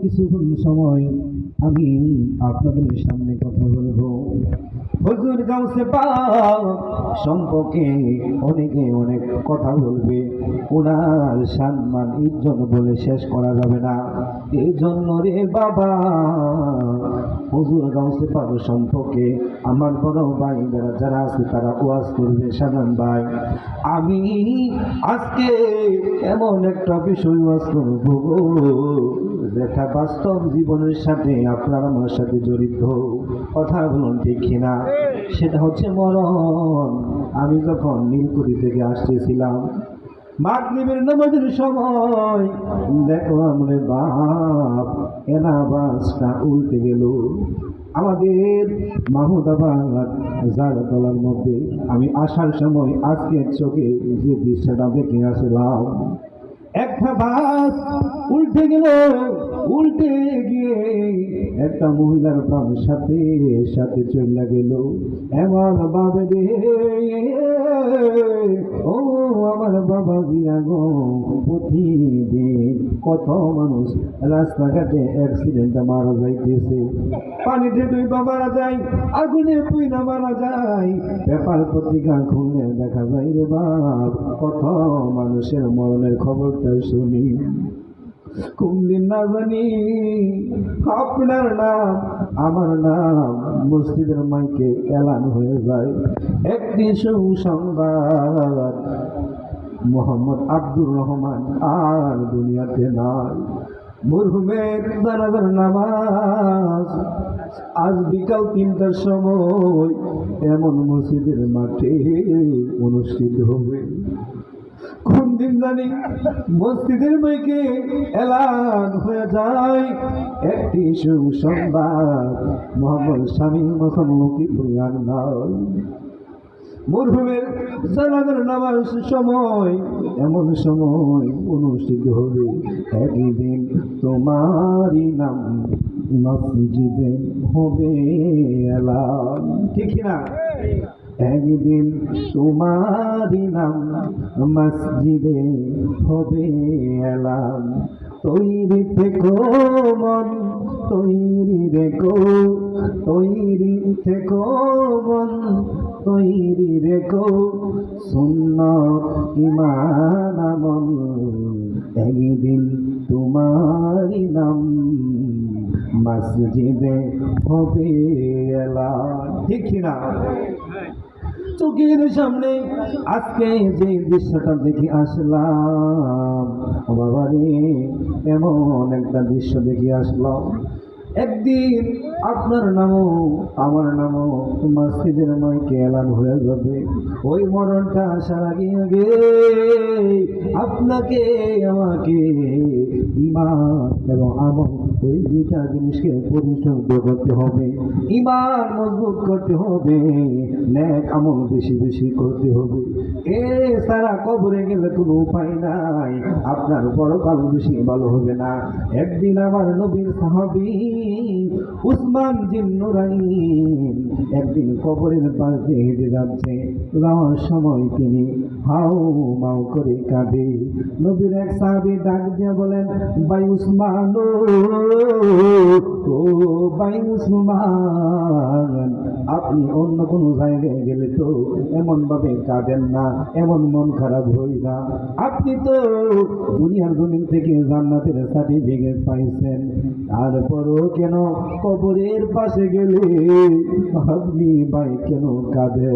কিছুক্ষণ সময় আমি আপনাদের সামনে কথা বলব। হুজুর গাউসে সম্পর্কে অনেকে অনেক কথা বলবে। ওনার সম্মান ইজ্জত বলে শেষ করা যাবে না। এই জন্য রে বাবা, হুজুর গাউসে পাক সম্পর্কে আমার বড় ভাই যারা যারা আছে তারা ওয়াজ করবে সাধারণ ভাই। আমি আজকে এমন একটা বিষয় ওয়াজ করব যেটা বাস্তব জীবনের সাথে আপনার আমার সাথে জড়িত। কথা বলুন ঠিক কিনা? সেটা হচ্ছে মরণ। আমি যখন নীলকুড়ি থেকে আসতেছিলাম, মাগরিবের নামাজের সময়, দেখো আমরে বাপ এনা বাসটা উল্টে গেল। আমাদের মাহমুদাবাদ জাগাতলার মধ্যে। আমি আসার সময় আজকের চোখে যে দৃশ্যটা দেখে আসলাম একটা বাস উল্টে গেল, উল্টে গিয়ে একটা মহিলার বাম সাথে সাথে চলে গেল। এমন বাবে রে, ও আমার বাবা গো, প্রতিদিন কত মানুষ রাস্তাঘাটে অ্যাক্সিডেন্টে মারা যাইতেছে। পানিতে দুই মারা যায়, আগুনে পুই না মারা যায়। পেপার পত্রিকা খুললে দেখা যায় রে বাপ, কত মানুষের মরণের খবরটা শুনি। কোনদিন না জানি আপনার নাম, আমার নাম মসজিদের মাইকে এলান হয়ে যায়। একটি সুসংবাদ মোহাম্মদ আব্দুর রহমান, আর দুনিয়াতে নাই। মরহুমের জানাজার নামাজ, আজ বিকাল তিনটার সময় এমন মসজিদের মাঠে অনুষ্ঠিত হবে। কোন দিন জানি মসজিদের মাইকে এলান হয়ে যায়। একটি সুসংবাদ, মোহাম্মদ স্বামী মোসাম্মুখী ভুইয়ার নয়। মরহুমের জানাজার নামাজ সময়, এমন সময় অনুষ্ঠিত হবে। একদিন তোমারই নাম মসজিদে হবে এলাম। ঠিক না একদিন তোমারই নাম মসজিদে হবে এলাম। তৈরি থেকো মন, তৈরি রেখো, তৈরি থেকো মন, তৈরি রেখো। শূন্য ইমান আমল, একদিন তোমারই নাম মসজিদে হবে এলান ঠিক না চোখের সামনে আজকে যে দৃশ্যটা দেখে আসলাম বাবা রে এমন একটা দৃশ্য দেখে আসলাম। একদিন আপনার নামও, আমার নামও মসজিদের মাইকে এলান হয়ে যাবে। ওই মরণটা আসার আগে আগে আপনাকে, আমাকে ইমান এবং আমল, ওই দুইটা জিনিসকে পরিশুদ্ধ করতে হবে। ইমান মজবুত করতে হবে ন্যাক আমল বেশি বেশি করতে হবে। এ সারা কবরে গেলে কোনো উপায় নাই, আপনার বড় কালো বেশি ভালো হবে না। একদিন আমার নবীর সাহাবি উসমান জিন্নুরাইন একদিন কবরের পাশ দিয়ে হেঁটে যাচ্ছে। যাওয়ার সময় তিনি হাউ মাউ করে কাঁদে। নবীর এক সাহাবি ডাক দিয়ে বলেন বাই উসমান ও, বাই উসমান আপনি অন্য কোনো জায়গায় গেলে তো এমন ভাবে কাঁদেন না এমন মন খারাপ হই না। আপনি তো দুনিয়ার জমিন থেকে জান্নাতের সার্টিফিকেট পাইছেন। তারপরও কেন কবরের পাশে গেলে আপনি ভাই কেন কাঁদে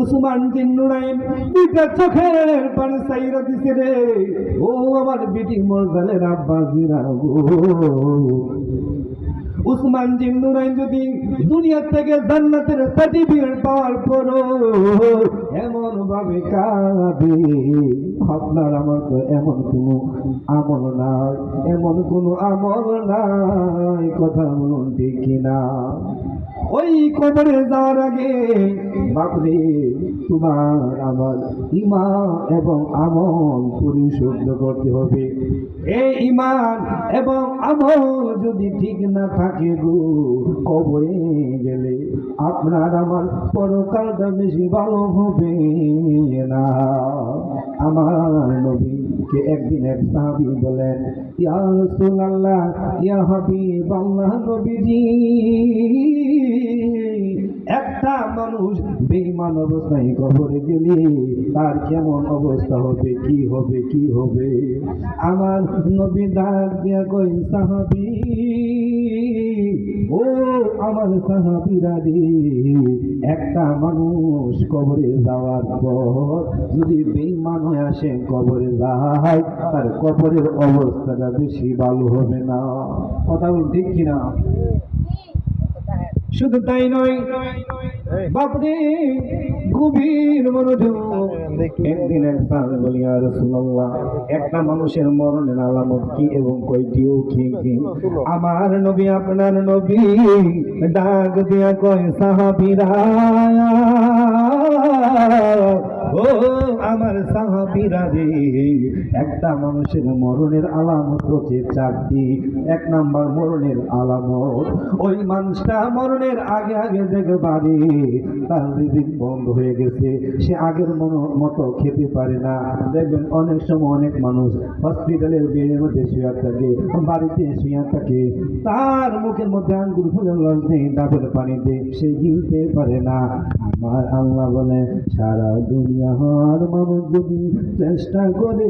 উসমান জিন্নুরাইন দুইটা চোখের পানি সাইরা দিছে রে। ও আমার বিটি মরজালের আব্বা জিরা গো উসমান জিন্নুরাইন যদি দুনিয়া থেকে জান্নাতের সার্টিফিকেট পাওয়ার পরও এমন ভাবে কাঁদে, আপনার আমার তো এমন কোনো আমল নাই, এমন কোনো আমল নাই, কথা বলুন ঠিক কিনা? ওই কবরে যাওয়ার আগে, বাপরে, তোমার আমার ইমা এবং আমল পরিশুদ্ধ করতে হবে। এই ইমান এবং আমল যদি ঠিক না থাকে গো, কবরে গেলে আপনার আমার পরকালটা বেশি ভালো হবে না। আমার নবী কে একদিন এক সাহাবি বলেন, ইয়া রাসূলুল্লাহ, ইয়া হাবিবাল্লাহ নবীজি। একটা মানুষ বেঈমান অবস্থায় কবরে গেলে তার কেমন অবস্থা হবে, কি হবে কি হবে? আমার নবী ডাক দিয়া কই সাহাবি ও আমার সাহাবিরা একটা মানুষ কবরে যাওয়ার পর যদি বেইমান হয়ে আসে কবরে যায় তার কবরের অবস্থাটা বেশি ভালো হবে না কথা বল ঠিক কিনা শুধু তাই নয় বাপরে গভীর মনোযোগ। একদিন এক সাহাবে বলি আর রাসূলুল্লাহ একটা মানুষের মরণের আলামত কি এবং কয়টিও কি কি? আমার নবী আপনার নবী ডাক দিয়া কয় সাহাবীরা ও আমার সাহাবীরা রে। একটা মানুষের মরণের আলামত হচ্ছে চারটি। এক নাম্বার মরণের আলামত। ওই মানুষটা মরণের আগে আগে দেখবারে তার রিজিক বন্ধ হয়ে গেছে। সে আগের মতো খেতে পারে না। দেখবেন অনেক সময় অনেক মানুষ হসপিটালের বেডের মধ্যে শুয়ে থাকে, বাড়িতে শুয়ে থাকে। তার মুখের মধ্যে আঙ্গুর ফুলের রস নেই ডাবের পানি দেয় সে গিলতে পারে না। আমার আল্লাহ বলে সারা দুনিয়ার মানুষ যদি চেষ্টা করে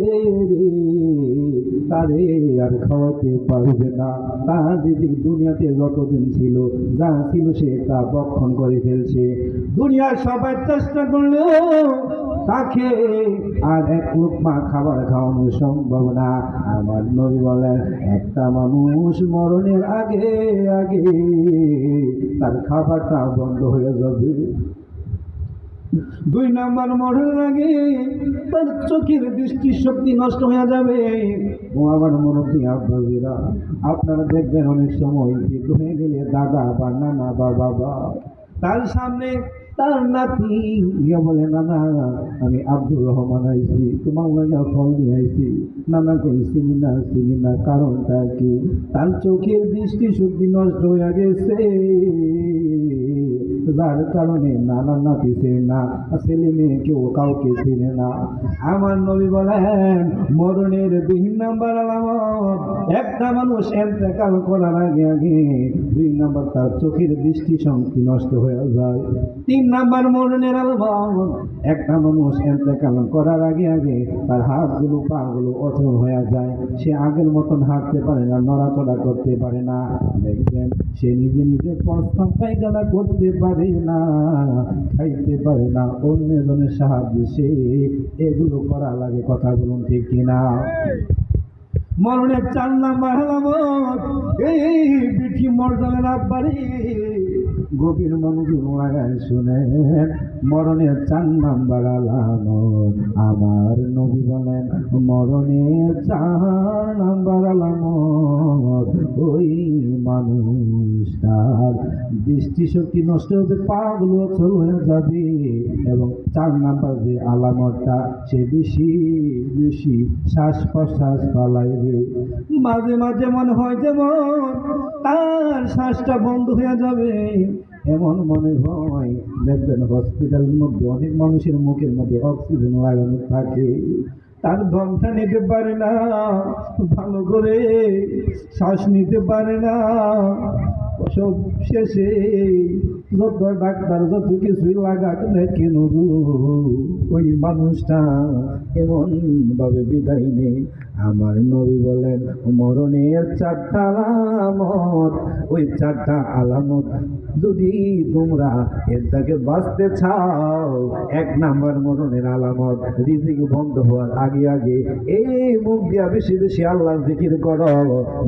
তারে আর খাওয়াতে পারবে না। তার যদি দুনিয়াতে যতদিন ছিল, যা ছিল সে তা বক্ষণ করে ফেলছে। দুনিয়ার সবাই চেষ্টা করলেও তাকে আর এক মা খাবার খাওয়ানো সম্ভব না। আমার নবী বলেন, একটা মানুষ মরণের আগে আগে তার খাবারটা বন্ধ হয়ে যাবে। দুই নাম্বার মরণের আগে তার চোখের দৃষ্টি শক্তি নষ্ট হয়ে যাবে। ও আমার মনোপ্রিয় আব্বাজিরা, আপনারা দেখবেন অনেক সময় বৃদ্ধ হয়ে গেলে দাদা বা নানা বা বাবা, তার সামনে তার নাতি গিয়ে বলে, নানা, আমি আব্দুর রহমান আইছি, তোমার লাগা ফল নিয়ে আইছি। নানা কই চিনি না চিনি না, কারণটা কি? তার চোখের দৃষ্টি শক্তি নষ্ট হয়ে গেছে। যার কারণে নানা নাতি চেনে না ছেলে মেয়ে কেউ কাউকে চেনে না আমার নবী বলেন মরণের দুই নাম্বার আলামত একটা মানুষ এতেকাল করার আগে আগে দুই নাম্বার তার চোখের দৃষ্টি শক্তি নষ্ট হয়ে যায় তিন নাম্বার মরণের আলামত একটা মানুষ এতেকাল করার আগে আগে তার হাতগুলো পাগুলো অচল হয়ে, যায়, সে আগের মতন হাঁটতে পারে না নড়াচড়া করতে পারে না দেখবেন, সে নিজে নিজে প্রস্তাব পায়খানা করতে পারে না খাইতে পারে না অন্যজনের সাহায্যে সে এগুলো করা লাগে কথা বলুন ঠিক কিনা? মরণের চার নাম্বার আলামত এই বিটি মর্দানের আব্বারে। গভীর লাগায় শুনেন মরণের চার নাম্বার আলামত আমার নবী বলেন, মরণের চার নাম্বার আলামত ওই মানুষটার দৃষ্টিশক্তি নষ্ট হবে পাগুলো অচল হয়ে যাবে এবং চার নাম্বার যে আলামতটা, সে বেশি বেশি শ্বাস প্রশ্বাস পালাইবে মাঝে মাঝে মনে হয় যেমন তার শ্বাসটা বন্ধ হয়ে যাবে। এমন মনে হয় দেখবেন হসপিটালের মধ্যে অনেক মানুষের মুখের মধ্যে অক্সিজেন লাগানো থাকে। তার দমটা নিতে পারে না, ভালো করে শ্বাস নিতে পারে না। সব শেষে যত ডাক্তার যত কিছুই লাগাক না কেন ওই মানুষটা এমন ভাবে বিদায় নেই। আমার নবী বলেন, মরণের চারটা আলামত, ওই চারটা আলামত যদি তোমরা এর থেকে বাঁচতে চাও, এক নাম্বার মরণের আলামত, রিজিক বন্ধ হওয়ার আগে আগে এই মুখ দিয়া বেশি বেশি আল্লাহ জিকির করো।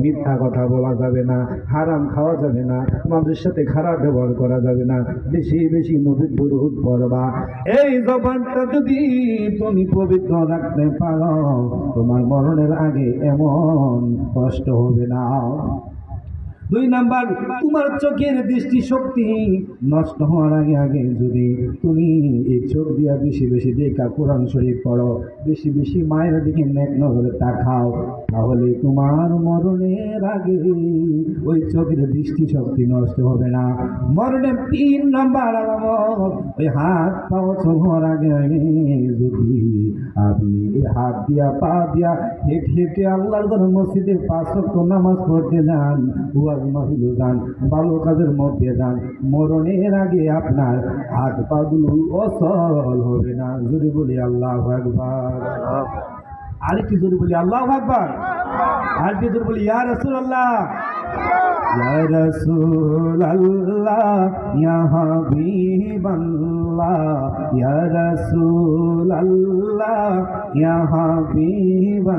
মিথ্যা কথা বলা যাবে না, হারাম খাওয়া যাবে না, মানুষের সাথে খারাপ ব্যবহার করা যাবে না, বেশি বেশি নবীর বুরুদ করবা এই জবানটা যদি তুমি পবিত্র রাখতে পারো, তোমার মরণের আগে এমন কষ্ট হবে না। দুই নাম্বার, তোমার চোখের দৃষ্টি শক্তি নষ্ট হওয়ার আগে আগে যদি তুমি এই চোখ দিয়া বেশি বেশি দেখা কোরআন শরীফ পড়ো, বেশি বেশি মায়ের দিকে নেক নজরে তাকাও, তাহলে তোমার মরণের আগে ওই চোখের দৃষ্টি শক্তি নষ্ট হবে না। মরণের তিন নাম্বার ওই হাত পাও হওয়ার আগে আগে যদি আপনি এই হাত দিয়া, পা দিয়া হেঁটে হেঁটে আল্লাহর মসজিদে পাঁচ নামাজ পড়তে যান ওয়াজ যান ভালো কাজের মধ্যে যান। মরণের আগে আপনার হাত পাগুলো অসল হবে না। যদি বলি আল্লাহ আকবার। আর কি জোরে বলি আল্লাহ আকবার। আর কি জোরে বলি, ইয়া রসুল আল্লাহ ইয়া রসুল আল্লাহ ইয়া হাবিব আল্লাহ ইয়া রসুল আল্লাহ ইয়া হাবিব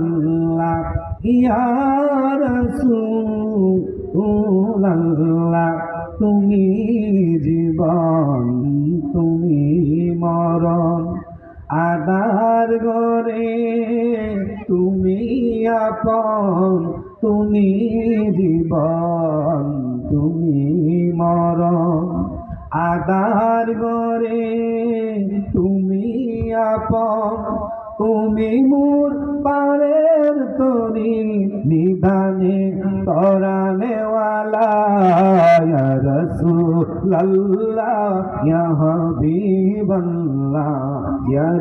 ইয়া তুমি জীবন, তুমি মরণ। আদার গরে তুমি আপন, তুমি জীবন, তুমি মরণ। আদার গরে তুমি আপন তুমি মোর পারের তরি নিধানে রাসূলাল্লাহ, ইয়া হাবিবাল্লাহ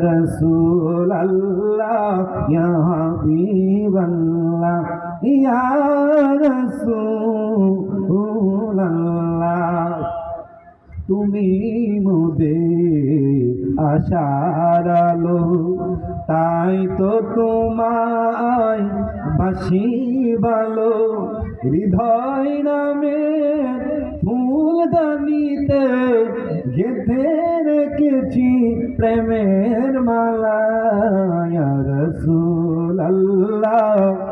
রাসূলাল্লাহ, ইয়া হাবিবাল্লাহ, ইয়া রাসূলাল্লাহ। তুমি মোদে আশার তাই তো তোমায় বাসি ভালো হৃদয় নামে ফুলদানিতে গেঁথে রেখেছি প্রেমের মালা রসুল আল্লাহ।